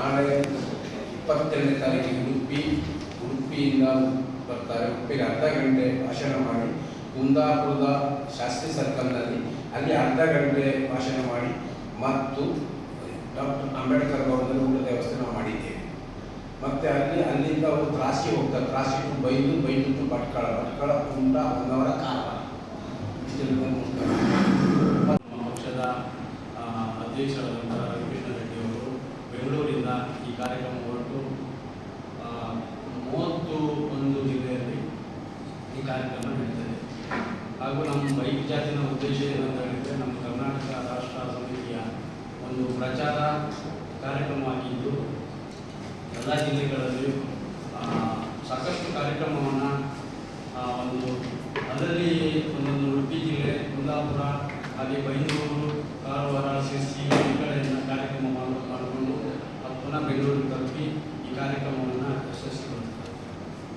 ನಾಳೆ ಇಪ್ಪತ್ತೆರಡನೇ ತಾರೀಕಿಗೆ ಉಡುಪಿ, ಉಡುಪಿಯಿಂದ ಬರ್ತಾರೆ. ಉಡುಪಿಗೆ ಅರ್ಧ ಗಂಟೆ ಭಾಷಣ ಮಾಡಿ ಕುಂದಾಪುರದ ಶಾಸ್ತ್ರಿ ಸರ್ಕಲ್ನಲ್ಲಿ ಅಲ್ಲಿ ಅರ್ಧ ಗಂಟೆ ಭಾಷಣ ಮಾಡಿ ಮತ್ತು ಡಾಕ್ಟರ್ ಅಂಬೇಡ್ಕರ್ ಭವನದಲ್ಲಿ ಊಟದ ವ್ಯವಸ್ಥೆ ನಾವು ಮಾಡಿದ್ದೇವೆ. ಮತ್ತೆ ಅಲ್ಲಿ, ಅಲ್ಲಿಂದ ಅವರು ತ್ರಾಸಿ ಹೋಗ್ತಾರೆ. ತ್ರಾಸಿ ಬೈದು ಬೈದು ಭಟ್ಕಳ. ಭಟ್ಕಳ ಕುಂಡ ಹೊನ್ನವರ ಪಕ್ಷದ ರೆಡ್ಡಿ ಅವರು ಬೆಂಗಳೂರಿಂದ ಈ ಕಾರ್ಯಕ್ರಮ ಹೊರಟು ಮೂವತ್ತು ಒಂದು ಜಿಲ್ಲೆಯಲ್ಲಿ ಈ ಕಾರ್ಯಕ್ರಮ ನಡೀತದೆ ಹಾಗೂ ನಮ್ಮ ಬೈಕ್ ಜಾತಿನ ಉದ್ದೇಶ ಏನಂತ ಹೇಳಿದರೆ ನಮ್ಮ ಕರ್ನಾಟಕ ರಾಷ್ಟ್ರ ಸಮಿತಿಯ ಒಂದು ಪ್ರಚಾರ ಕಾರ್ಯಕ್ರಮವಾಗಿದ್ದು ಎಲ್ಲ ಜಿಲ್ಲೆಗಳಲ್ಲಿಯೂ ಆ, ಸಾಕಷ್ಟು ಕಾರ್ಯಕ್ರಮವನ್ನು ಒಂದು ಅದರಲ್ಲಿ ಒಂದೊಂದು ಉಡುಪಿ ಜಿಲ್ಲೆ ಕುಂದಾಪುರ ಹಾಗೆ ಬೈಂದೂರು ಕಾರವಾರ కాబట్టి ఈ కార్యక్రమం